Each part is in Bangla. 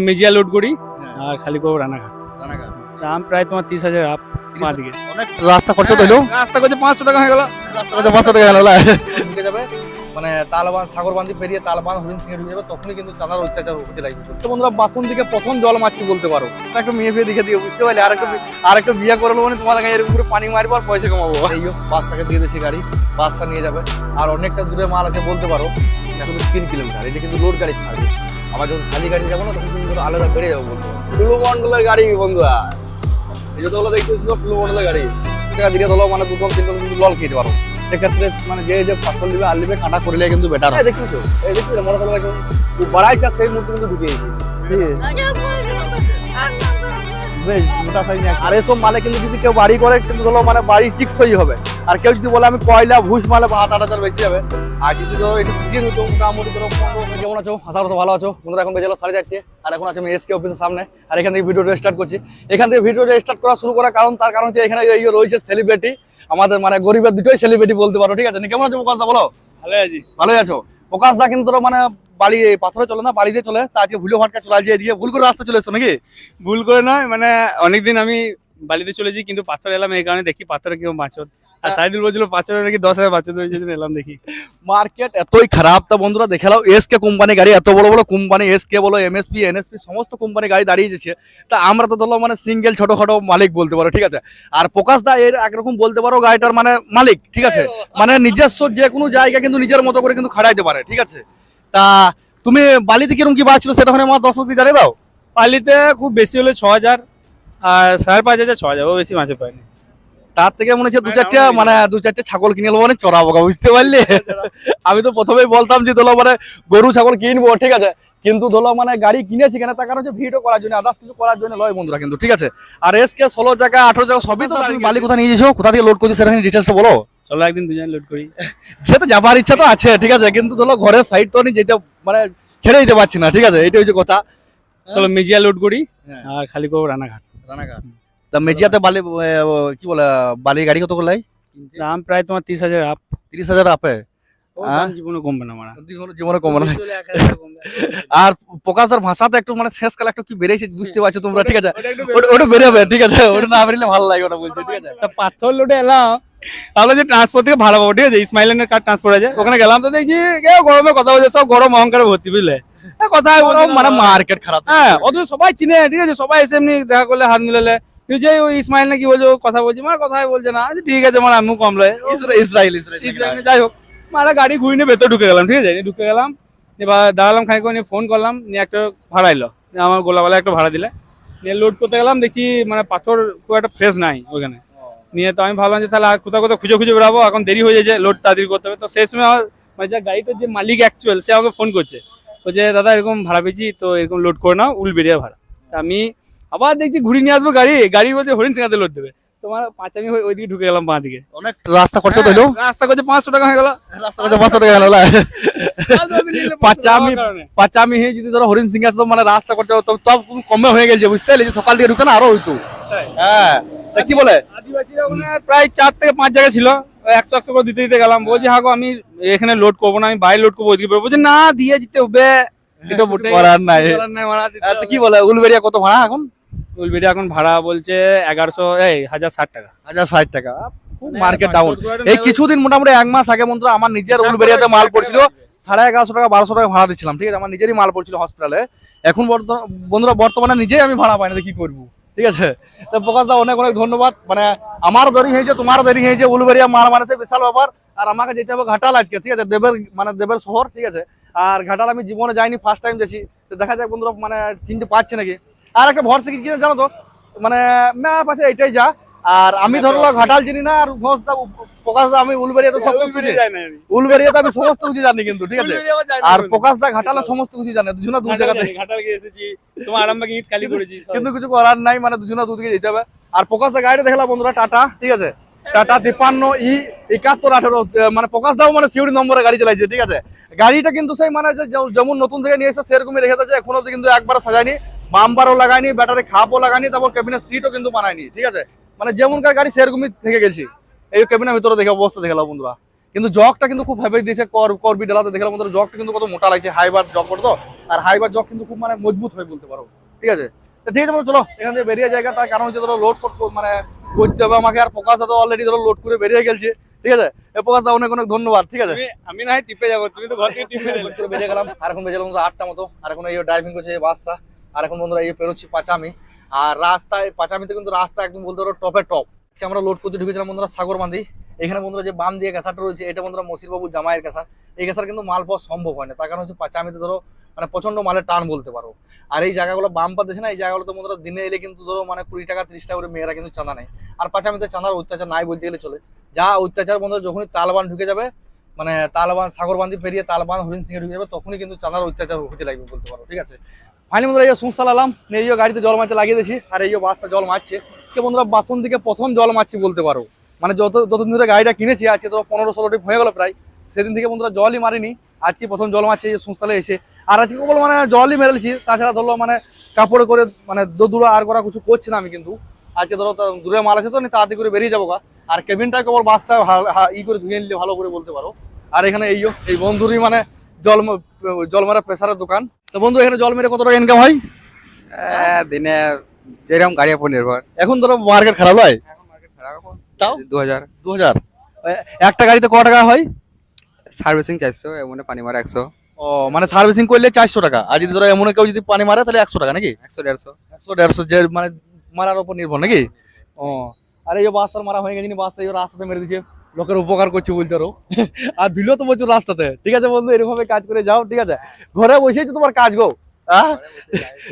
মেজিয়া লোড করি হ্যাঁ। আর খালি করব রানাঘাট। রানাঘাট। দাম প্রায় তোমার তিরিশ হাজার আপ দিকে অনেক রাস্তা খরচ তো হইল? রাস্তা করছে পাঁচশো টাকা হয়ে গেল। রাস্তা খরচ পাঁচশো টাকা গেল যাবে মানে তালবান সাগরবান্ধি পেরিয়ে তালবান হরিণ সিংহে ঢুকে যাবে তখনই কিন্তু চাঁদার অত্যাচার হতে লাগবে। তো বন্ধুরা বাসন দিকে প্রথম জল মারছি বলতে পারো। একটা মেয়ে ফিয়ে দেখে দিয়ে বুঝতে পারলে? আর একটা আর একটা বিয়ে মানে তোমার গায়ে এরকম করে পানি মারবো আর পয়সা কমাবো। এই হোক বাসটাকে দিয়ে দিয়েছি গাড়ি বাসটা নিয়ে যাবে। আর অনেকটা দূরে মাল আছে বলতে পারো এখন তিন কিলোমিটার এটা কিন্তু লোড গাড়ি সার্ভিস আবার যখন খালি গাড়ি যাব না তখন কিন্তু আলাদা বেড়ে যাব বলতে পারো মন্ডলের গাড়ি বন্ধুরা। এই যে তোলা দেখতেছি সব টুলু মন্ডলের গাড়ি? টাকা দিয়ে তোলা মানে দুটো তিন কিন্তু লল খেতে পারো। সেক্ষেত্রে মানে যে যে ফসল দিবে আর লিবে কাটা করলে কিন্তু বেটার দেখছি তো এই দেখছি মনে করো বাড়াইছে সেই মুহূর্তে কিন্তু ঢুকিয়েছি বেশ মোটা সাইজ আর এসব মালে কিন্তু যদি কেউ বাড়ি করে কিন্তু ধরো মানে বাড়ি টিকসই হবে। আর কেউ যদি বলে আমি কয়লা ভুষ মালে আট আট হাজার বেঁচে যাবে আর যদি ধরো একটু সিজন হতো মোটামুটি ধরো কেমন আছো? আশা করছ ভালো আছো। বন্ধুরা এখন বেজে গেলো সাড়ে চারটে আর এখন আছে আমি এসকে অফিসের সামনে আর এখান থেকে ভিডিওটা স্টার্ট করছি। এখান থেকে ভিডিওটা স্টার্ট করা শুরু করার কারণ তার কারণ হচ্ছে এখানে রয়েছে সেলিব্রিটি আমাদের মানে গরিবের দুটোই সেলিব্রিটি বলতে পারো ঠিক আছে? কেমন আছো প্রকাশদা বলো? ভালো আছি। ভালোই আছো? প্রকাশদা কিন্তু মানে বাড়ি পাথরে চলে না বাড়িতে চলে তা আজকে ভুলে ভাটকা চলে আসছে এদিকে ভুল করে রাস্তা চলে এসছো নাকি? ভুল করে নয় মানে অনেকদিন আমি বালিতে চলেছি কিন্তু পাথর এলাম এই কারণে দেখি পাথরে কেউ বাঁচত আর সাইদুল বলছিল পাঁচ হাজার নাকি দশ হাজার বাঁচত হয়েছে এলাম দেখি। মার্কেট এতই খারাপ। তা বন্ধুরা দেখে নাও এসকে কোম্পানি গাড়ি এত বড় বড় কোম্পানি এস কে বলো এমএসপি এনএসপি সমস্ত কোম্পানি গাড়ি দাঁড়িয়ে যাচ্ছে তা আমরা তো ধরো মানে সিঙ্গেল ছোটখাটো মালিক বলতে পারো ঠিক আছে? আর প্রকাশ দা এর একরকম বলতে পারো গাড়িটার মানে মালিক ঠিক আছে? মানে নিজস্ব যে কোনো জায়গা কিন্তু নিজের মতো করে কিন্তু খাড়াইতে পারে ঠিক আছে? তা তুমি বালিতে কীরকম কি বাঁচছিল সেটা ওখানে আমার দর্শক দিয়ে জানিয়ে দাও। পালিতে খুব বেশি হলে ছ হাজার। আর সাড়ে পাঁচ হাজার ছ হাজার ও বেশি মাছে পাইনি। তার থেকে মনে হচ্ছে দু হ্যাঁ, চারটে মানে দু চারটে ছাগল কিনে নেব মানে চড়াবো বুঝতে পারলি? আমি তো প্রথমেই বলতাম যে ধরো মানে গরু ছাগল কিনবো ঠিক আছে। কিন্তু ধরো মানে গাড়ি কিনেছি কেন তার কারণ হচ্ছে ভিডিও করার জন্য আদার্স কিছু করার জন্য লয় বন্ধুরা কিন্তু ঠিক আছে। আর এসকে ষোলো জায়গা আঠারো জায়গা সবই তো তুমি বালি কোথা নিয়ে যাচ্ছ কোথা থেকে লোড করছি সেটা ডিটেলসটা বলো। চলো একদিন দুজন লোড করি। সে তো যাবার ইচ্ছা তো আছে ঠিক আছে কিন্তু ধরো ঘরের সাইড তো আমি যেতে মানে ছেড়ে দিতে পারছি না ঠিক আছে এটাই হচ্ছে কথা। চলো মেজিয়া লোড করি হ্যাঁ। আর খালি করব রানাঘাট। তা মেজিয়াতে বালি কি বলে বালির গাড়ি কত করলাই দাম প্রায় তোমার তিরিশ হাজার আপ তিরিশ হাজার আপে হ্যাঁ? দাম জীবনে কমবে না মারা। জীবনে কমে না। আর প্রকাশের ভাষাতে একটু মানে শেষ কালে একটু কি বেড়েছে বুঝতে পারছ তোমরা ঠিক আছে? ওটা বেরোবে ঠিক আছে? ওটা না বেরোলে ভালো লাগে ওটা বলতে ঠিক আছে? পাথর লোডে এলাম। তাহলে যে ট্রান্সপোর্ট থেকে ভাড়া পাবো ঠিক আছে? ইসমাইলের কার ট্রান্সপোর্ট আছে। ওখানে গেলাম তো দেখছি কেউ গরমে কথা বলছে সব গরম অহংকারে ভর্তি বুঝলে? মানে মানে মার্কেট খারাপ। হ্যাঁ অথচ সবাই চিনে ঠিক আছে সবাই এসে এমনি দেখা করলে হাত মিলালে। যে ওই ইসমাইল না কি বলছে কথা বলছি মানে কথাই বলছে না। আচ্ছা, ঠিক আছে মানে আমিও কম লয়। ইসরায়েল ইসরায়েল যাই হোক। মানে গাড়ি ঘুরে নিয়ে ভেতর ঢুকে গেলাম ঠিক আছে ঢুকে গেলাম। এবার দাঁড়ালাম নিয়ে ফোন করলাম নিয়ে একটা ভাড়া এলো। আমার গোলাওয়ালা একটা ভাড়া দিলে। নিয়ে লোড করতে গেলাম দেখছি মানে পাথর খুব একটা ফ্রেশ নাই ওখানে। নিয়ে তো আমি ভাবলাম যে তাহলে আর কোথাও কোথাও খুঁজে খুঁজে বেরাবো এখন দেরি হয়ে যাচ্ছে লোড তাড়াতাড়ি করতে হবে। তো সেই সময় আমার মানে যে গাড়িটার যে মালিক অ্যাকচুয়াল সে আমাকে ফোন করছে। বলছে দাদা এরকম ভাড়া পেয়েছি তো এরকম লোড করে নাও উলবেরিয়া ভাড়া। আমি আবার দেখছি ঘুরে নিয়ে আসব গাড়ি গাড়ি বলছে হরিণ সিংহাতে লোড দেবে। তোমার পাঁচ আমি ওই- ওইদিকে ঢুকে গেলাম বাঁ দিকে। অনেক রাস্তা খরচ তো হইল? রাস্তা করছে পাঁচশো টাকা হয়ে গেল। রাস্তা খরচ পাঁচশো টাকা গেল পাঁচটা আমি কারণে। আমি হয়ে যদি ধরো হরিণ সিং আসতো মানে রাস্তা খরচ তো সব কমে হয়ে গেছে বুঝতে পারলি? সকাল থেকে ঢুকে না আরও হইতো। হ্যাঁ। তা কি বলে? আদিবাসীরা প্রায় চার থেকে পাঁচ জায়গা ছিল। একশো একশো করে দিতে দিতে গেলাম। বলছি হাগো আমি এখানে লোড করব না আমি বাইরে লোড করব ওইদিকে। বলছে না দিয়ে হবে। এটা করার নাই। দিতে হবে। কি বলে উলবেরিয়া কত ভাড়া এখন? উলবেড়িয়া এখন ভাড়া বলছে এগারোশো এই হাজার ষাট টাকা। হাজার ষাট টাকা। মার্কেট মানে ডাউন এই কিছুদিন মোটামুটি এক মাস আগে মন্ত্র আমার নিজের হিসাব উলবেরিয়াতে মাল পড়ছিল সাড়ে এগারোশো টাকা বারোশো টাকা ভাড়া দিচ্ছিলাম ঠিক আছে? আমার নিজেরই মাল পড়ছিল হসপিটালে এখন বন্ধুরা বর্তমানে নিজেই আমি ভাড়া পাই না কি করব? ঠিক আছে? তো প্রকাশ দা অনেক অনেক ধন্যবাদ। মানে আমার দেরি হয়েছে, তোমার দেরি হয়েছে, উলবেরিয়া মার মানে বিশাল ব্যাপার। আর আমাকে যেতে হবে ঘাটাল আজকে, ঠিক আছে? দেবের মানে দেবের শহর, ঠিক আছে? আর ঘাটাল আমি জীবনে যাইনি ফার্স্ট টাইম যাচ্ছি তো দেখা যাক বন্ধুরা মানে চিনতে পারছে নাকি। আর একটা ভরসা কি জানো তো? মানে ম্যাপ আছে, এটাই যা। আর আমি ধরলো ঘাটাল চিনি না আর প্রকাশ দা আমি উলবেরিয়া তো সব কিছু চিনি। উলবেড়িয়া যায় না আমি। সমস্ত কিছু জানি কিন্তু ঠিক আছে? আর। প্রকাশ দা ঘাটালে সমস্ত কিছু জানে দুজনা দু জায়গাতে ঘাটাল গিয়ে এসেছি তোমার আরামবাগে ইট খালি করেছি কিন্তু কিছু করার নাই মানে দুজনা দুদিকে যেতে হবে। আর প্রকাশ দা গাড়িটা দেখলাম বন্ধুরা টাটা ঠিক আছে? টাটা তিপ্পান্ন ই একাত্তর আঠারো মানে প্রকাশ দাও মানে সিউড়ি নম্বরে গাড়ি চালাইছে ঠিক আছে? গাড়িটা কিন্তু সেই মানে যেমন নতুন থেকে নিয়ে এসে সেরকমই রেখে দিয়েছে এখনও কিন্তু একবার সাজায়নি। বাম্পারও লাগায়নি ব্যাটারি খাপও লাগায়নি তারপর কেবিনের সিটও কিন্তু বানায়নি ঠিক আছে? মানে যেমনকার গাড়ি সেরকমই থেকে গেছি। এই কেবিনের ভিতরে দেখে অবস্থা দেখলাম বন্ধুরা। কিন্তু জগটা কিন্তু খুব হেভি দিয়েছে কর করবি ডালাতে দেখলাম বন্ধুরা। জগটা কিন্তু কত মোটা লাগছে হাইবার জগ করে তো আর হাইবার জগ কিন্তু খুব মানে মজবুত হয় বলতে পারো। ঠিক আছে? তো ঠিক আছে চলো এখান থেকে বেরিয়ে জায়গা তার কারণ হচ্ছে ধরো লোড মানে করতে হবে আমাকে। আর প্রকাশ তো অলরেডি ধরো লোড করে বেরিয়ে গেছে। ঠিক আছে? এ প্রকাশ দা অনেক অনেক ধন্যবাদ। ঠিক আছে? আমি না টিপে যাব তুমি তো ঘর থেকে টিপে বেরিয়ে গেলাম। আর এখন বেজে গেলাম আটটা মতো। আর এখন এই ড্রাইভিং করছে বাসটা। আর এখন বন্ধুরা এই পেরোচ্ছি পাঁচামি আর রাস্তায়, পাঁচামিতে কিন্তু রাস্তা একদম বলতে পারো টপে টপ আমরা লোড করতে ঢুকেছিলাম বন্ধুরা সাগরবান্ধি এখানে বন্ধুরা যে বাম দিয়ে গ্যাসারটা রয়েছে, এটা বন্ধুরা মসিরবাবুর জামাইয়ের গ্যাসার এই গ্যাসার কিন্তু মাল পাওয়া সম্ভব হয় না। তার কারণ হচ্ছে পাঁচামিতে ধরো মানে প্রচণ্ড মালের টান বলতে পারো। আর এই জায়গাগুলো বাম পাচ্ছে না, এই জায়গাগুলো তো বন্ধুরা দিনে এলে কিন্তু ধরো মানে কুড়ি টাকা, তিরিশ টাকা করে মেয়েরা কিন্তু চাঁদা নেয়। আর পাঁচামিতে চাঁদার অত্যাচার নাই বলতে গেলে চলে। যা অত্যাচার বন্ধুরা যখনই তালবান ঢুকে যাবে মানে তালবান সাগরবান্ধি পেরিয়ে তালবান হরিণ সিংহে ঢুকে যাবে, তখনই কিন্তু চাঁদার অত্যাচার হতে লাগবে বলতে পারো, ঠিক আছে? ফাইনালি বন্ধুরা, এই সুন চালালাম, এই গাড়িতে জল মারতে লাগিয়ে দিয়েছি, আর এই বাসটা জল মারছে। কে বন্ধুরা, বাসন দিকে প্রথম জল মারছি বলতে পারো। মানে যত যতদিন ধরে গাড়িটা কিনেছি, আজকে তো পনেরো ষোলো টিপ হয়ে গেল প্রায়, সেদিন থেকে বন্ধুরা জলই মারিনি। আজকে প্রথম জল মারছে, এই সুনসালে এসে। আর আজকে কেবল মানে জলই মেরেছি তাছাড়া ধরলো মানে কাপড়ে করে মানে দূরে আর করা কিছু করছি না আমি কিন্তু। আজকে ধরো দূরে মাল আছে তো তাড়াতাড়ি করে বেরিয়ে যাব আর কেবিনটা কেবল বাসটা ই করে ধুয়ে নিলে ভালো করে বলতে পারো। আর এখানে এই বন্ধুরই মানে জল জল মারা প্রেসারের দোকান। তো বন্ধু এখানে জল মেরে কত টাকা ইনকাম হয়? দিনে যেরকম গাড়ির উপর নির্ভর। এখন ধরো মার্কেট খারাপ হয় তাও? দু হাজার দু হাজার একটা গাড়িতে ক টাকা হয়? সার্ভিসিং চারশো এমন পানি মারা একশো। ও মানে সার্ভিসিং করলে চারশো টাকা। আর যদি ধরো এমন কেউ যদি পানি মারে তাহলে একশো টাকা নাকি? একশো দেড়শো। একশো দেড়শো যে মানে মারার উপর নির্ভর নাকি? ও আর এই যে বাসটার মারা হয়ে গেছে বাসটা এই রাস্তাতে মেরে দিচ্ছে লোকের উপকার করছে বলতে পারো। আর দিল তো প্রচুর রাস্তাতে। ঠিক আছে বন্ধু এরকমভাবে কাজ করে যাও ঠিক আছে? ঘরে বসেই তো তোমার কাজ গো।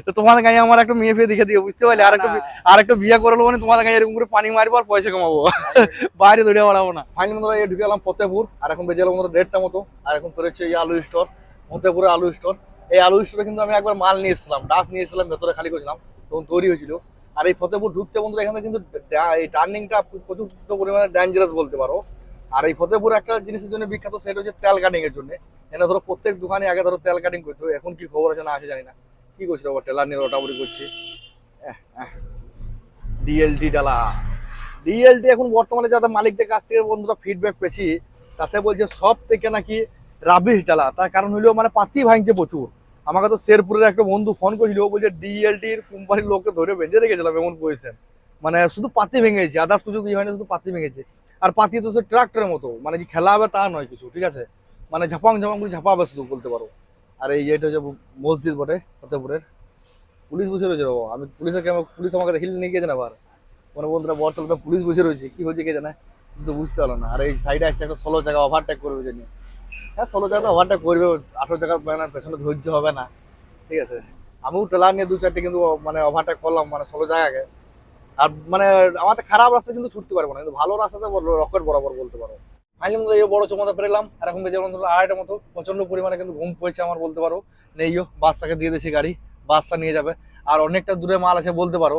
তো তোমাদের গায়ে আমার একটা মেয়ে ফিয়ে দেখে দিও বুঝতে পারলে? আর একটা আর একটা বিয়ে করল মানে তোমাদের গায়ে এরকম করে পানি মারবো আর পয়সা কামাবো। বাইরে দৌড়ে বেড়াবো না। ফাইনাল বন্ধুরা এই ঢুকে গেলাম ফতেপুর আর এখন বেজে গেলাম দেড়টা মতো। আর এখন পেরেছে এই আলু স্টোর ফতেপুরে আলু স্টোর এই আলু স্টোরে কিন্তু আমি একবার মাল নিয়ে এসেছিলাম ডাস নিয়ে এসেছিলাম ভেতরে খালি করেছিলাম তখন তৈরি হয়েছিল। আর এই ফতেপুর ঢুকতে বন্ধুরা এখানে কিন্তু এই টার্নিংটা প্রচুর পরিমাণে ডেঞ্জারাস বলতে পারো। আর এই ফতেপুর একটা জিনিসের জন্য বিখ্যাত সেটা হচ্ছে তেল কাটিং এর জন্য। এখানে ধরো প্রত্যেক দোকানে আগে ধরো তেল কাটিং করতো এখন কি খবর আছে না আছে জানি না। কি করছে বাবা টেলার নিয়ে ওটাবুটি করছে। ডিএলটি ডালা ডিএলটি এখন বর্তমানে যাদের মালিকদের কাছ থেকে বন্ধুরা ফিডব্যাক পেয়েছি, তাতে বলছে সব থেকে নাকি রাবিশ ডালা তার কারণ হলো মানে পাতি ভাঙছে প্রচুর। আমাকে তো শেরপুরের একটা বন্ধু ফোন করেছিল, ও বলছে ডিএলটির কোম্পানির লোককে ধরে বেঁধে রেখেছিলাম, এমন বলেছেন মানে শুধু পাতি ভেঙেছে আদার্স কিছু কি হয়নি, শুধু পাতি ভেঙেছে। আর পাতি তো সে ট্রাক্টরের মতো মানে কি খেলা হবে তা নয় কিছু, ঠিক আছে? মানে ঝাপাং ঝাপাং করে ঝাপাবে শুধু, বলতে পারো। আর এই এটা হচ্ছে মসজিদ বটে ফতেপুরের পুলিশ বসে রয়েছে বাবা, আমি পুলিশের পুলিশ আমাকে হিল নিয়ে গেছে না আবার? মানে বন্ধুরা বর্তমানে পুলিশ বসে রয়েছে, কি হয়েছে কে জানে? তো বুঝতে পারল না। আর এই সাইডে আসছে একটা ষোলো জায়গা ওভারটেক করবে জন্য হ্যাঁ ষোলো জায়গা ওভারটেক করবে, আঠেরো জায়গা মানে পেছনে ধৈর্য হবে না। ঠিক আছে? আমিও টেলার নিয়ে দু চারটে কিন্তু মানে ওভারটেক করলাম মানে ষোলো জায়গাকে। আর মানে আমাদের খারাপ রাস্তা কিন্তু ছুটতে পারব না, কিন্তু ভালো রাস্তাতে রকেট বরাবর বলতে পারো। ফাইনালি মতো এই বড় চমতে পেরেলাম আর এখন বেজে বন্ধুরা আড়াইটা মতো প্রচণ্ড পরিমাণে কিন্তু ঘুম পড়েছে আমার বলতে পারো। নেইও বাসটাকে দিয়ে দিয়েছি গাড়ি বাসটা নিয়ে যাবে। আর অনেকটা দূরে মাল আছে বলতে পারো।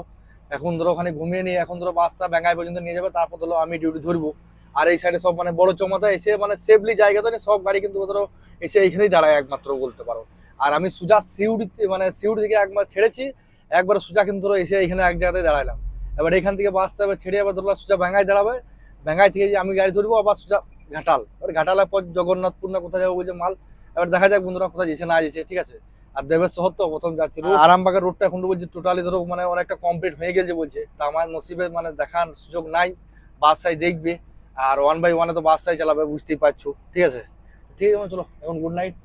এখন ধরো ওখানে ঘুমিয়ে নিয়ে, এখন ধরো বাসটা ব্যাঙ্গাই পর্যন্ত নিয়ে যাবে, তারপর ধরো আমি ডিউটি ধরবো। আর এই সাইডে সব মানে বড় চমাতে এসে মানে সেফলি জায়গা তো সব গাড়ি কিন্তু ধরো এসে এইখানেই দাঁড়ায় একমাত্র বলতে পারো। আর আমি সুজা সিউড়িতে মানে সিউড়ি থেকে একবার ছেড়েছি একবার সুজা কিন্তু ধরো এসে এখানে এক জায়গাতে দাঁড়ালাম এবার এখান থেকে বাস এবার ছেড়ে আবার ধরো সুজা ব্যাঙ্গায় দাঁড়াবে। ব্যাঙ্গাই থেকে আমি গাড়ি ধরবো আবার সুজা ঘাটাল। এবার ঘাটালের পর জগন্নাথপুর না কোথায় যাব বলছে মাল। এবার দেখা যাক বন্ধুরা কোথায় যেছে না যেছে ঠিক আছে? আর দেবের শহর তো প্রথম যাচ্ছি। আরামবাগের রোডটা এখন বলছে টোটালি ধরো মানে অনেকটা কমপ্লিট হয়ে গেছে বলছে। তা আমার নসিবে মানে দেখার সুযোগ নাই। বাস বাসায় দেখবে। আর ওয়ান বাই ওয়ানে তো বাসায় চালাবে, বুঝতেই পারছ। ঠিক আছে? ঠিক আছে, চলো, এখন গুড নাইট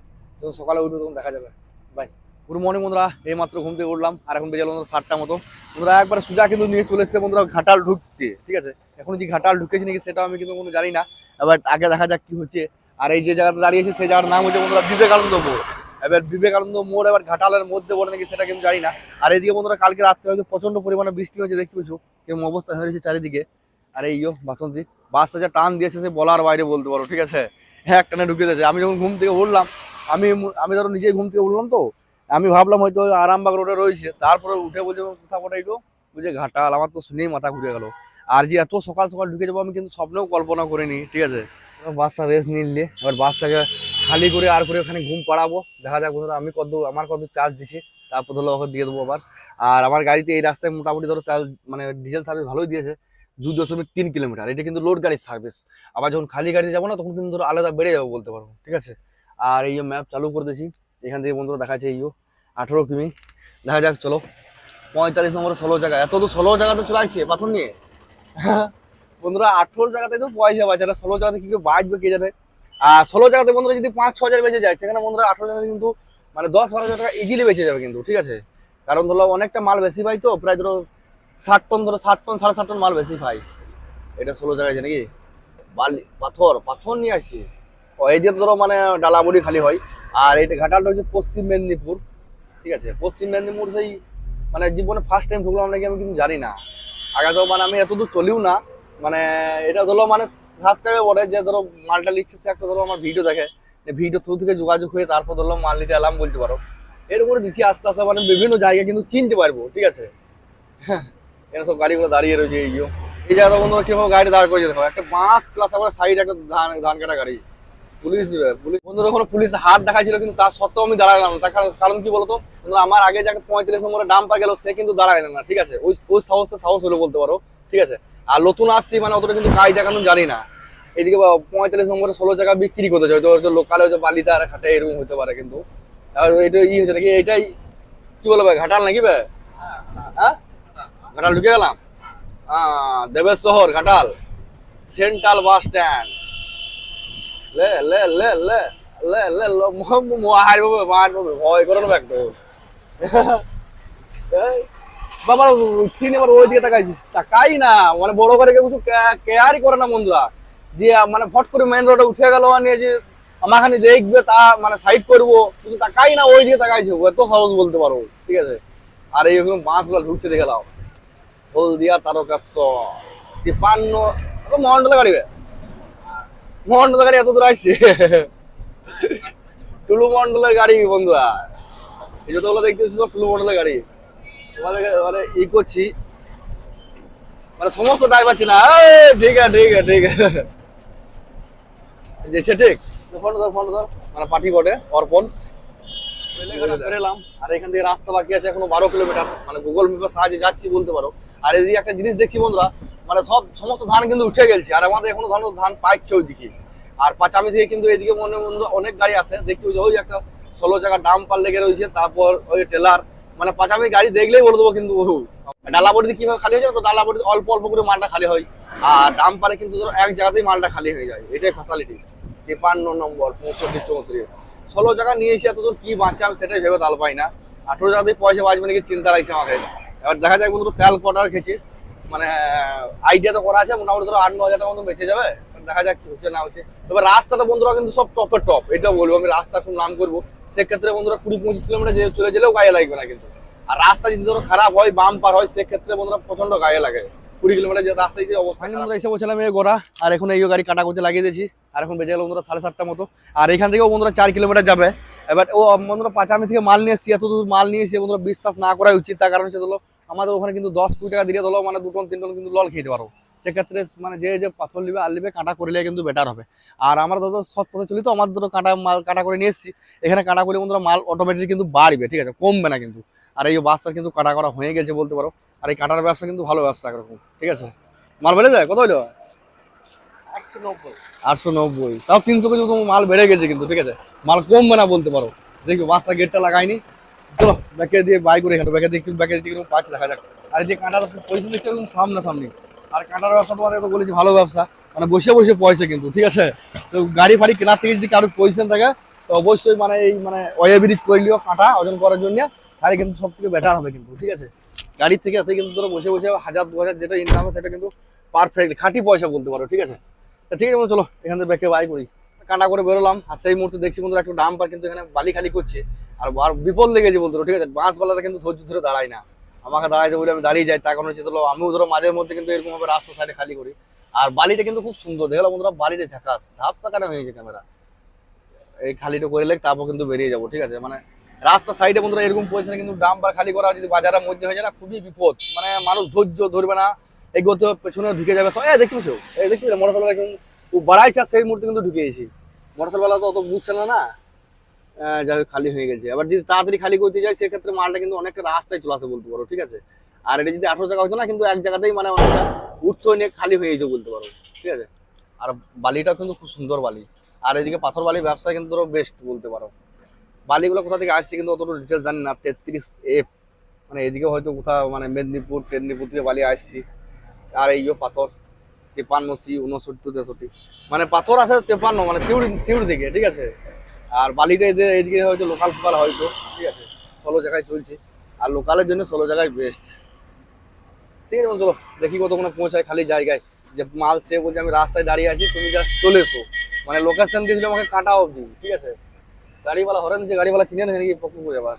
যখন সকালে উঠবে, তখন দেখা যাবে। বাই গুড মর্নিং বন্ধুরা। এই মাত্র ঘুম থেকে উঠলাম, আর এখন বেজে বন্ধুরা সাতটা মতো। বন্ধুরা, একবার সুজা কিন্তু নিয়ে চলে এসছে বন্ধুরা ঘাটাল ঢুকতে, ঠিক আছে? এখন যে ঘাটাল ঢুকেছে নাকি সেটা আমি কিন্তু কোনো জানি না এবার আগে দেখা যাক কি হচ্ছে। আর এই যে জায়গাটা দাঁড়িয়েছে সেই জায়গার নাম হচ্ছে বন্ধুরা বিবেকানন্দ মোড়। এবার বিবেকানন্দ মোড় এবার ঘাটালের মধ্যে বলে নাকি সেটা কিন্তু জানি না। আর এইদিকে বন্ধুরা, কালকে রাত্রে হয়তো প্রচণ্ড পরিমাণে বৃষ্টি হয়েছে, দেখতে পাচ্ছ কেমন অবস্থা হয়েছে চারিদিকে। আর ইয়ো, বাসন্তী, বাসটা যা টান দিয়েছে সে বলার বাইরে বলতে পারো, ঠিক আছে? হ্যাঁ টানে ঢুকে দিয়েছে। আমি যখন ঘুম থেকে উঠলাম, আমি আমি ধরো নিজেই ঘুম থেকে উঠলাম তো, আমি ভাবলাম হয়তো আরামবাগ রোডে রয়েছে। তারপরে উঠে বলছে কোথা কোথায় গো? বুঝে ঘাটাল, আমার তো শুনেই মাথা ঘুরে গেল। আর যে এত সকাল সকাল ঢুকে যাব আমি কিন্তু স্বপ্নেও কল্পনা করিনি, ঠিক আছে? বাসটা রেস্ট নিলে, এবার বাসটাকে খালি করে আর করে ওখানে ঘুম পাড়াবো। দেখা যাক ধরো আমি কত, আমার কত চার্জ দিছে, তারপর ধরো ওকে দিয়ে দেবো আবার। আর আমার গাড়িতে এই রাস্তায় মোটামুটি ধরো তেল মানে ডিজেল সার্ভিস ভালোই দিয়েছে। দু দশমিক তিন কিলোমিটার এটা কিন্তু লোড গাড়ির সার্ভিস আবার যখন খালি গাড়িতে যাব না, তখন কিন্তু ধরো আলাদা বেড়ে যাবে বলতে পারব, ঠিক আছে? আর এই ম্যাপ চালু করে দিয়েছি, এখান থেকে বন্ধুরা দেখাচ্ছে এই আঠেরো কিমি। দেখা যাক, চলো। পঁয়তাল্লিশ নম্বর ষোলো জায়গা। এত তো ষোলো জায়গাতে চলে আসছে, পাথর নিয়ে? বন্ধুরা, আঠেরো জায়গাতে তো পয়সা বাঁচে না, ষোলো জায়গাতে কি করে বাঁচবে, কে জানে? আর ষোলো জায়গাতে বন্ধুরা যদি পাঁচ, ছ হাজার বেঁচে যায়, সেখানে বন্ধুরা আঠেরো জায়গাতে কিন্তু মানে দশ, বারো হাজার টাকা ইজিলি বেঁচে যাবে কিন্তু, ঠিক আছে? কারণ ধরো অনেকটা মাল বেশি পাই তো, প্রায় ধরো ষাট টন ধরো, ষাট টন, সাড়ে ষাট টন মাল বেশি পাই এটা ষোলো জায়গায় আছে নাকি? বালি, পাথর পাথর নিয়ে আসছি। এই যে ধরো মানে ডালাবড়ি খালি হয়। আর এটা ঘাটালটা হচ্ছে পশ্চিম মেদিনীপুর, ঠিক আছে? পশ্চিম মেদিনীপুর সেই মানে জীবনে ফার্স্ট টাইম ঢুকলাম নাকি আমি কিন্তু জানি না। আগে তো মানে আমি এতদূর চলিও না। মানে এটা ধরো মানে সাবস্ক্রাইবে বলে যে ধরো মালটা লিখছে, সে একটা ধরো আমার ভিডিও দেখে। ভিডিও থ্রু থেকে যোগাযোগ হয়ে তারপর ধরো মাল নিতে এলাম বলতে পারো। এর উপরে দিচ্ছি আস্তে আস্তে মানে বিভিন্ন জায়গা কিন্তু চিনতে পারব, ঠিক আছে? হ্যাঁ এখানে সব গাড়িগুলো দাঁড়িয়ে রয়েছে, এই। এই জায়গাটা বন্ধু কীভাবে গাড়ি দাঁড় করেছে দেখো। একটা বাঁশ প্লাস আবার সাইড একটা ধান ধান কাটা গাড়ি। পুলিশ পুলিশ, বন্ধুরা ওখানে পুলিশ হাত দেখাইছিল, কিন্তু তার সত্ত্বেও আমি দাঁড়ালাম না। তার কারণ- কি বলতো? আমার আগে যে একটা পঁয়ত্রিশ নম্বরে ডাম্পার গেল, সে কিন্তু দাঁড়ায় না, ঠিক আছে? ওই ওই সাহসে, সাহস হলো বলতে পারো, ঠিক আছে? আর নতুন আসছি মানে অতটা কিন্তু কাজ দেখানো জানি না। এইদিকে বা, পঁয়তাল্লিশ নম্বরে ষোলো জায়গা বিক্রি করতে চাই তো লোকালে হয়তো বালিতে আর খাটে এরকম হতে পারে কিন্তু। আর এটা ই হচ্ছে নাকি এটাই কি বলব ঘাটাল নাকি ভাই? হ্যাঁ ঘাটাল ঢুকে গেলাম। দেবেশ শহর, ঘাটাল। সেন্ট্রাল বাস স্ট্যান্ড লে লে লে লে লে লে ভয় করো না একটু বাবা উঠি এবার ওই দিকে তাকাইছি। তাকাই না মানে বড় করে কেউ কিছু কেয়ারই করে না বন্ধুরা যে মানে ফট করে মেন রোডে উঠে গেল নিয়ে যে আমাখানে দেখবে, তা মানে সাইড করব। কিন্তু তাকাই না ওই দিকে তাকাইছে এত সহজ বলতে পারো, ঠিক আছে? আর এই মাছগুলো ঢুকছে, দেখে দাও। হলদিয়া তারকাশ্বর তিপান্ন মহন্ডলা গাড়ি বে। মহন্ডলা গাড়ি এত দূর আসছে টুলু মন্ডলের গাড়ি বন্ধুরা এই যতগুলো দেখতে পাচ্ছি সব টুলু মন্ডলের গাড়ি। তোমাদের মানে ই করছি। মানে সমস্ত ড্রাইভার চিনা এই, ঠিক আছে ঠিক আছে ঠিক আছে। যে সে ঠিক। ফোন ধর ফোন ধর। মানে পার্টি বটে অর্পণ। বেরোলাম আর এখান থেকে রাস্তা বাকি আছে এখনও বারো কিলোমিটার। মানে গুগল ম্যাপের সাহায্যে যাচ্ছি বলতে পারো। আর এদিকে একটা জিনিস দেখছি বন্ধুরা মানে সব সমস্ত ধান কিন্তু উঠে গেছে, আর আমাদের এখনও ধান ধান পাইছে ওইদিকে। আর পাঁচামি থেকে কিন্তু এদিকে মনে মনে অনেক গাড়ি আছে, দেখতে ওই একটা ষোলো জায়গা ডাম পার লেগে রয়েছে, তারপর ওই টেলার মানে পাঁচামি গাড়ি দেখলেই বলে দেবো কিন্তু, ওহু। ডালাবড়িতে কীভাবে খালি হয়ে যায় তো? ডালাবড়িতে অল্প অল্প করে মালটা খালি হয়, আর ডাম পারে কিন্তু ধরো এক জায়গাতেই মালটা খালি হয়ে যায়, এটাই ফ্যাসালিটি তিপান্ন নম্বর, পঁয়ষট্টি চৌত্রিশ। ষোলো জায়গা নিয়ে এসে এত দূর কি বাঁচে আমি সেটাই ভেবে তাল পাই না। আঠেরো জায়গাতেই পয়সা বাঁচবে নাকি চিন্তা লাগছে আমাকে এবার দেখা যাক বন্ধু তেল কটার খেয়েছি। মানে আইডিয়া তো করা আছে মোটামুটি ধরো আট ন হাজার টাকা মতো বেঁচে যাবে। দেখা যাক কি হচ্ছে না হচ্ছে। তবে রাস্তাটা বন্ধুরা কিন্তু সব টপের টপ এটাও বলব আমি রাস্তা খুব নাম করব। সেক্ষেত্রে বন্ধুরা কুড়ি পঁচিশ কিলোমিটার যে চলে গেলেও গায়ে লাগবে না কিন্তু। আর রাস্তা যদি ধরো খারাপ হয় বাম পার হয় সেক্ষেত্রে বন্ধুরা প্রচণ্ড গায়ে লাগে। কুড়ি কিলোমিটার যে রাস্তায় যে অবস্থা এসে বলছিলাম এই গোড়া আর এখন এই গাড়ি কাটা করতে লাগিয়ে দিয়েছি। আর এখন বেজে গেল বন্ধুরা সাড়ে সাতটা মতো। আর এখান থেকেও বন্ধুরা চার কিলোমিটার যাবে। এবার ও বন্ধুরা পাঁচামি থেকে মাল নিয়ে এসছি এত মাল নিয়ে এসে বন্ধুরা বিশ্বাস না করাই উচিত। তার কারণ হচ্ছে ধরো আমাদের ওখানে কিন্তু দশ কুড়ি টাকা দিয়ে ধরো মানে দু টন তিন টন কিন্তু লল খেতে পারো। সেক্ষেত্রে মানে যে যে পাথর নিবে আর নিবে কাটা করলে কিন্তু বেটার হবে। আর আমরা ধরো সৎ পথে চলি তো আমার ধরো কাটা মাল কাটা করে নিয়ে এসেছি। এখানে কাটা করলে বন্ধুরা মাল অটোমেটিক কিন্তু বাড়বে ঠিক আছে? কমবে না কিন্তু। আর এই বাসটার কিন্তু কাটা করা হয়ে গেছে বলতে পারো। আর এই কাটার ব্যবসা কিন্তু ভালো ব্যবসা একরকম ঠিক আছে? মাল বেড়ে যায়? কত হলো আটশো নব্বই। তাও তিনশো কেজি মাল বেড়ে গেছে কিন্তু ঠিক আছে? মাল কমবে না বলতে পারো। দেখি বাসটা গেটটা লাগাইনি। চলো ব্যাকে দিয়ে বাই করে ব্যাকে দিয়ে ব্যাকে দিয়ে পাঁচ দেখা যাক। আর যে কাঁটার পয়সা একদম সামনা সামনি আর কাঁটার ব্যবসা তোমাদের তো বলেছি, ভালো ব্যবসা। মানে বসে বসে পয়সা কিন্তু, ঠিক আছে? তো গাড়ি ফাড়ি কেনার থেকে যদি কারোর পজিশন থাকে, তো অবশ্যই মানে এই মানে ওয়ে ব্রিজ করলেও কাঁটা ওজন করার জন্য, তাহলে কিন্তু সব থেকে বেটার হবে কিন্তু, ঠিক আছে? গাড়ির থেকে এতে কিন্তু ধরো বসে বসে হাজার, দু হাজার যেটা ইনকাম সেটা কিন্তু পারফেক্ট খাঁটি পয়সা বলতে পারো, ঠিক আছে? ঠিক আছে চলো, এখান থেকে ব্যাকে বাই করি। কাঁটা করে বেরোলাম। আর সেই মুহূর্তে দেখছি বন্ধুরা একটু ডাম পার কিন্তু এখানে বালি খালি করছে। আর আর বিপদ লেগেছে পারো ঠিক আছে? বাঁশবালাটা কিন্তু ধৈর্য ধরে দাঁড়ায় না। আমাকে দাঁড়াইতে বলে আমি দাঁড়িয়ে যাই তার কারণ হচ্ছে ধরো আমিও ধরো মাঝের মধ্যে কিন্তু এরকম ভাবে রাস্তা সাইডে খালি করি। আর বালিটা কিন্তু খুব সুন্দর। দেখলাম বন্ধুরা, বালিটা ঝাকাস, ধাপ সাকানো হয়েছে ক্যামেরা এই খালিটা করে লেখ তারপর কিন্তু বেরিয়ে যাব, ঠিক আছে? মানে রাস্তা সাইডে বন্ধুরা এরকম পজিশনে কিন্তু ডাম বার খালি করা যদি বাজারের মধ্যে হয়ে যায় না, খুবই বিপদ। মানে মানুষ ধৈর্য ধরবে না, এগোতে পেছনে ঢুকে যাবে সব। এই দেখছ এই দেখছি মোটর সাইকেল একদম ও বাড়াইছে সেই মুহূর্তে কিন্তু ঢুকে গেছি। মোটর সাইকেল তো অত বুঝছে না না। যাই হোক, খালি হয়ে গেছে। আবার যদি তাড়াতাড়ি খালি করতে যাই, সেক্ষেত্রে মালটা কিন্তু অনেকটা রাস্তায় চলে আসে বলতে পারো, ঠিক আছে? আর এটা যদি আঠারো টাকা হতো না, কিন্তু এক জায়গাতেই মানে অনেকটা উঠতে নিয়ে খালি হয়ে যেতে বলতে পারো, ঠিক আছে? আর বালিটাও কিন্তু খুব সুন্দর বালি। আর এদিকে পাথর বালি ব্যবসা কিন্তু ধরো বেস্ট বলতে পারো। বালিগুলো কোথা থেকে আসছে কিন্তু অতটা ডিটেলস জানি না, তেত্রিশ এফ। মানে এদিকে হয়তো কোথাও মানে মেদিনীপুর, টেদিনীপুর থেকে বালি আসছি। আর এই পাথর তেপান্ন সি উনসত্তর তেষট্টি। মানে পাথর আছে তেপান্ন মানে সিউড়ি সিউড়ি দিকে, ঠিক আছে? আর বালিটা এদের এদিকে হয়তো লোকাল ফোকাল হয়তো, ঠিক আছে? ষোলো জায়গায় চলছে। আর লোকালের জন্য ষোলো জায়গায় বেস্ট ঠিক আছে চলো, দেখি কতক্ষণে পৌঁছায় খালি জায়গায়। যে মাল সে বলছে, আমি রাস্তায় দাঁড়িয়ে আছি, তুমি জাস্ট চলে এসো। মানে লোকেশন দিয়ে দিলে আমাকে কাটা অবধি, ঠিক আছে? গাড়িওয়ালা হরেন যে গাড়িওয়ালা চিনে না নাকি পক্ষ আবার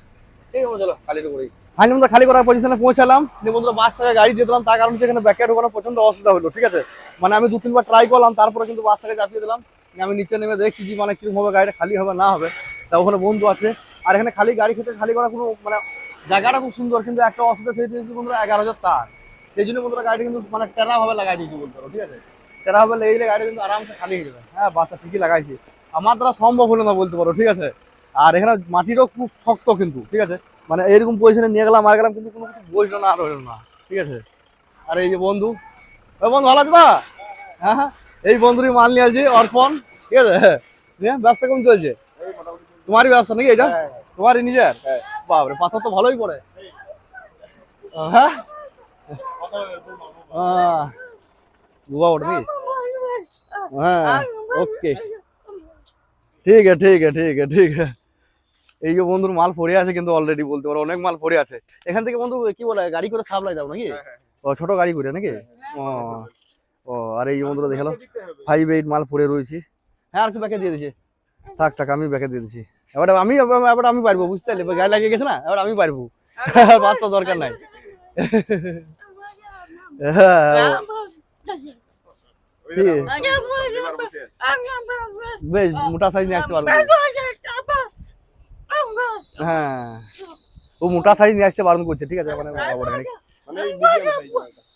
ঠিক আছে চলো খালিটা করি হানি বন্ধুরা খালি করার পজিশনে পৌঁছালাম। দিয়ে বন্ধুরা থেকে গাড়ি দিয়ে দিলাম, তার কারণে এখানে ব্যাকে ঢোকানো প্রচণ্ড অসুবিধা হলো, ঠিক আছে? মানে আমি দু তিনবার ট্রাই করলাম, তারপরে কিন্তু বাস থেকে চাপিয়ে দিলাম। আমি নিচে নেমে দেখছি যে মানে কীরকম হবে, গাড়িটা খালি হবে না হবে। তা ওখানে বন্ধু আছে। আর এখানে খালি গাড়ি খেতে খালি করা কোনো মানে জায়গাটা খুব সুন্দর, কিন্তু একটা অসুবিধা সেই দিয়েছি বন্ধুরা, এগারো হাজার তার। সেই জন্য বন্ধুরা গাড়িটা কিন্তু মানে টেরা ভাবে লাগাই দিয়েছি বলতে ঠিক আছে? টেরা ভাবে লেগে গেলে গাড়ি কিন্তু আরামসে খালি হয়ে যাবে। হ্যাঁ বাসটা ঠিকই লাগাইছি। আমার দ্বারা সম্ভব হলো না বলতে পারো, ঠিক আছে? আর এখানে মাটিটাও খুব শক্ত কিন্তু ঠিক আছে? মানে এরকম পজিশনে নিয়ে গেলাম আর গেলাম কিন্তু কোনো কিছু বসল না আর হলো না ঠিক আছে? আর এই যে বন্ধু ওই বন্ধু ভালো আছে না হ্যাঁ হ্যাঁ এই বন্ধুরই মাল নিয়ে আসছি অর্পণ ঠিক আছে? দিয়ে ব্যবসা কেমন চলছে? তোমারই ব্যবসা নাকি এটা? তোমারই নিজের? বাবরে পাথর তো ভালোই পড়ে। হ্যাঁ? নাকি হ্যাঁ ওকে ঠিক আছে ঠিক আছে ঠিক আছে ঠিক আছে। এই যে বন্ধুর মাল পড়ে আছে কিন্তু অলরেডি বলতে পারো অনেক মাল পড়ে আছে। এখান থেকে বন্ধু কি বলে গাড়ি করে সাপ্লাই দাও নাকি? ও ছোট গাড়ি করে নাকি? ও ও আর এই বন্ধুরা দেখাল ফাইভ এইট মাল পড়ে রয়েছে। হ্যাঁ আর কি ব্যাকে দিয়ে দিছে? থাক থাক আমি ব্যাকে দিয়ে দিছি। এবার আমি এবার আমি পারব বুঝতে পারলি? গায়ে লাগিয়ে গেছে না? এবার আমি পারব। বাচ্চা দরকার নাই। হ্যাঁ। বেশ মোটা সাইজ নিয়ে আসতে পারব হ্যাঁ ও মোটা সাইজ নিয়ে আসতে বারণ করছে ঠিক আছে মানে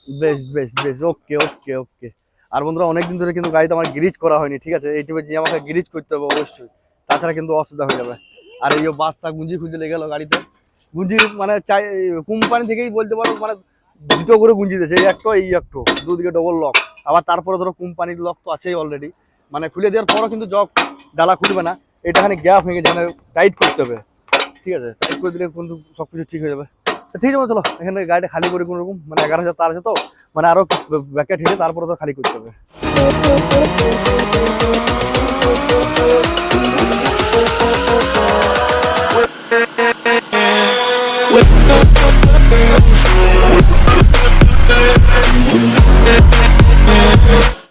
বেশ বেশ বেশ ওকে ওকে ওকে আর বন্ধুরা অনেকদিন ধরে কিন্তু গাড়িতে আমার গ্রিজ করা হয়নি ঠিক আছে? এই টিপে যে আমাকে গ্রিজ করতে হবে অবশ্যই। তাছাড়া কিন্তু অসুবিধা হয়ে যাবে। আর এই যে বাচ্চা গুঞ্জি খুঁজে লেগে গেলো গাড়িতে। গুঞ্জি মানে চাই কোম্পানি থেকেই বলতে পারো মানে দুটো করে গুঞ্জি দিয়েছে। এই একটা এই একটা। দুদিকে ডবল লক আবার তারপরে ধরো কোম্পানির লক তো আছেই অলরেডি মানে খুলে দেওয়ার পরও কিন্তু জগ ডালা খুলবে না। এটা খানি গ্যাপ হয়ে গেছে টাইট করতে হবে। ঠিক আছে? টাইট করে দিলে কিন্তু সব কিছু ঠিক হয়ে যাবে। তো ঠিক আছে, চলো। এখানে গাড়িটা খালি করে কোনো রকম মানে এগারো হাজার তার আছে তো। মানে আরও ব্যাকেট হেঁটে তারপরে তো খালি করতে হবে।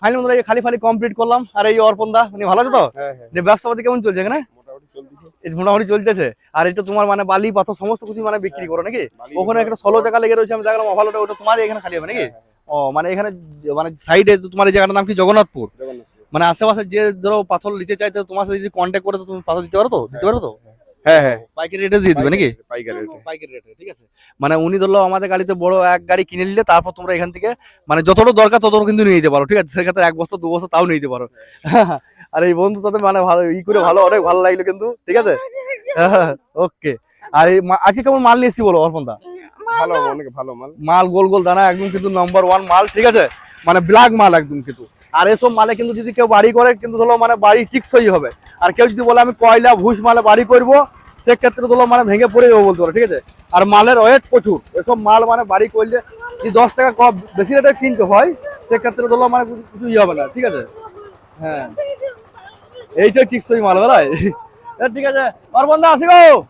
ফাইনাল বন্ধুরা এই খালি ফালি কমপ্লিট করলাম। আর এই অর্পণ দা মানে ভালো আছে তো? যে ব্যবসা পাতি কেমন চলছে এখানে? মোটামুটি চলতেছে। আর এটা তোমার মানে বালি পাথর সমস্ত কিছু মানে বিক্রি করো নাকি? ওখানে একটা ষোলো জায়গা লেগে রয়েছে আমি দেখলাম ওটা তোমার এখানে খালি হবে নাকি? ও মানে এখানে মানে সাইডে তোমার এই জায়গাটার নাম কি? জগন্নাথপুর? মানে আশেপাশে যে ধরো পাথর নিতে চাইতে তোমার সাথে যদি কন্ট্যাক্ট করে তো তুমি পাথর দিতে পারো তো? দিতে পারো তো? হ্যাঁ হ্যাঁ। পাইকারি রেটে দিয়ে দিবে নাকি? পাইকারি রেটে পাইকারি রেটে ঠিক আছে। মানে উনি ধরলো আমাদের গাড়িতে বড় এক গাড়ি কিনে নিলে তারপর তোমরা এখান থেকে মানে যতটা দরকার ততটা কিন্তু নিয়ে যেতে পারো ঠিক আছে? সেক্ষেত্রে এক বছর দু বছর তাও নিয়ে যেতে পারো। আর এই বন্ধুর সাথে মানে ভালো ই করে ভালো অনেক ভালো লাগল কিন্তু ঠিক আছে? ওকে। আর এই আজকে কেমন মাল নিয়ে এসছি বলো অর্পণ দা ভালো অনেক ভালো মাল। মাল গোল গোল দানা একদম কিন্তু নাম্বার ওয়ান মাল ঠিক আছে? মানে ব্ল্যাক মাল একদম কিন্তু। আর এসব মালে কিন্তু যদি কেউ বাড়ি করে, কিন্তু ধরো মানে বাড়ি টিকসই হবে। আর কেউ যদি বলে, আমি কয়লা ভুষ মালে বাড়ি করব সেক্ষেত্রে ধরো মানে ভেঙে পড়ে যাব বলতে পারো, ঠিক আছে? আর মালের ওয়েট প্রচুর। এসব মাল মানে বাড়ি করলে যদি দশ টাকা কম, বেশি রেটে কিনতে হয়, সেক্ষেত্রে ধরো মানে কিছু- ইয়ে হবে না, ঠিক আছে? হ্যাঁ। এইটাই টিকসই মাল বেলায় ঠিক আছে। আর বন্ধু, আসি গো।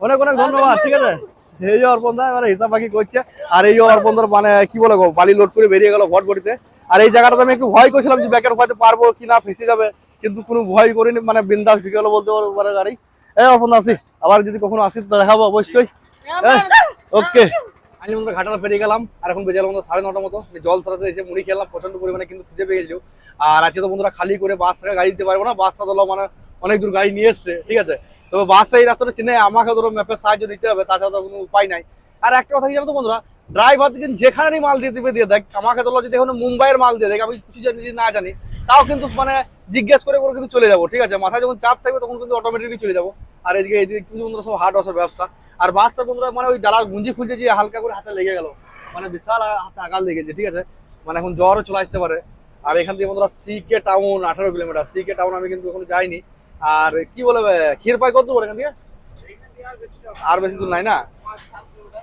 অনেক অনেক ধন্যবাদ, ঠিক আছে? এই যে অর্পণদা এবারে হিসাব বাকি করছে। আর এই অর্পণদার মানে কি বলে গো বালি লোড করে বেরিয়ে গেল ভট বডিতে আর এই জায়গাটাতে আমি একটু ভয় করছিলাম যে ব্যাকের হয়তো পারব কি না ফেসে যাবে। কিন্তু কোনো ভয় করিনি মানে বিন্দাস ঢুকে গেলো বলতে পারে গাড়ি। এই অর্পণদা আসি। আবার যদি কখনো আসি তো দেখাবো অবশ্যই। ওকে আমি আমরা ঘাটাল পেরিয়ে গেলাম আর এখন বেজে গেলাম সাড়ে নটার মতো। জল ছাড়াতে এসে মুড়ি খেলাম প্রচণ্ড পরিমাণে কিন্তু খুঁজে পেয়ে গেছিল। আর আজকে তো বন্ধুরা খালি করে বাস থেকে গাড়ি দিতে পারব না বাসটা ধরো মানে অনেক দূর গাড়ি নিয়ে এসছে ঠিক আছে? তবে বাসটা এই রাস্তাটা চিনে আমাকে ধরো ম্যাপের সাহায্য নিতে হবে, তাছাড়া কোনো উপায় নাই। আর একটা কথা কি জানো তো বন্ধুরা? ড্রাইভার কিন্তু যেখানেই মাল দিয়ে দিবে, দিয়ে দেখ। আমাকে ধরো যদি এখন মুম্বাইয়ের মাল দিয়ে দেখ, আমি কিছু জানি যদি না জানি, তাও কিন্তু মানে জিজ্ঞেস করে করে কিন্তু চলে যাব, ঠিক আছে? মাথায় যখন চাপ থাকবে তখন কিন্তু অটোমেটিকলি চলে যাব। আর এদিকে এদিকে কিন্তু বন্ধুরা সব হার্ড ওয়াশের ব্যবসা। আর বাসটা বন্ধুরা মানে ওই ডালার গুঞ্জি খুলছে যে হালকা করে হাতে লেগে গেল। মানে বিশাল হাতে আগাল লেগেছে ঠিক আছে? মানে এখন জ্বরও চলে আসতে পারে। আর এখান থেকে বন্ধুরা সি কে টাউন আঠারো কিলোমিটার। সি কে টাউন আমি কিন্তু এখনও যাইনি। আর কি বলে ক্ষীর পায় কত দূর এখান থেকে? আর বেশি দূর নাই না?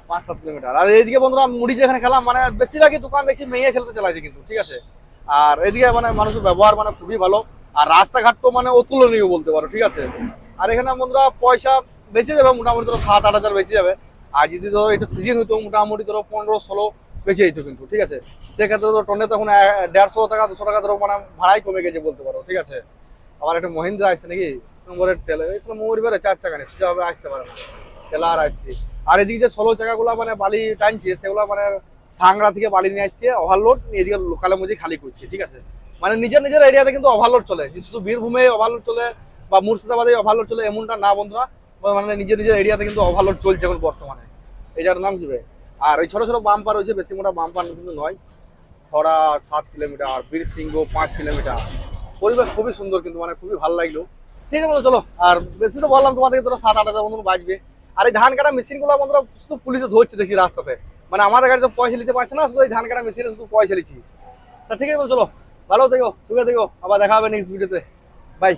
পাঁচ সাত কিলোমিটার। আর এইদিকে বন্ধুরা, মুড়ি যেখানে খেলাম মানে বেশিরভাগই দোকান দেখছি মেয়ে ছেলেতে চালাইছে কিন্তু, ঠিক আছে? আর এদিকে মানে মানুষের ব্যবহার মানে খুবই ভালো। আর রাস্তাঘাট তো মানে অতুলনীয় বলতে পারো, ঠিক আছে? আর এখানে বন্ধুরা, পয়সা বেঁচে যাবে, মোটামুটি ধরো সাত আট হাজার বেঁচে যাবে। আর যদি ধরো এটা সিজন হইতো, মোটামুটি ধরো পনেরো, ষোলো বেঁচে যেত কিন্তু, ঠিক আছে? সেক্ষেত্রে ধরো টনে তখন দেড়শো টাকা, দুশো টাকা ধরো মানে ভাড়াই কমে গেছে বলতে পারো, ঠিক আছে? আবার একটা মহিন্দ্রা আসছে নাকি? নম্বরের টেলে এগুলো মোড় বেরো চার চাকা নেই সেভাবে আসতে পারে না। টেলার আসছে। আর এদিকে যে ষোলো চাকাগুলো মানে বালি টানছে, সেগুলো মানে সাংরা থেকে বালি নিয়ে আসছে ওভারলোড এদিকে লোকালের মধ্যে খালি করছে, ঠিক আছে? মানে নিজের নিজের এরিয়াতে কিন্তু ওভারলোড চলে। শুধু বীরভূমে ওভারলোড চলে বা মুর্শিদাবাদে ওভারলোড চলে, এমনটা না বন্ধুরা। মানে নিজের নিজের এরিয়াতে কিন্তু ওভারলোড চলছে এখন বর্তমানে। এটার নাম কি আর ওই ছোটো ছোটো বাম্পার রয়েছে, বেশি মোটা বাম্পার কিন্তু নয়। খরা সাত কিলোমিটার, বীরসিংহ পাঁচ কিলোমিটার। পরিবেশ খুবই সুন্দর কিন্তু মানে খুবই ভালো লাগল। ঠিক আছে চলো। আর বেশি তো বললাম তোমাদেরকে ধরো সাত আট হাজার মতন বাজবে আর এই ধান কাটা মেশিনগুলো বন্ধুরা শুধু পুলিশে ধরছে দেখছি রাস্তাতে। মানে আমার গাড়ি তো পয়সা নিতে পারছে না শুধু এই ধান কাটা মেশিনে শুধু পয়সা নিচ্ছি। তা ঠিক আছে চলো। ভালো থেকো তুমি থেকো। আবার দেখা হবে নেক্সট ভিডিওতে বাই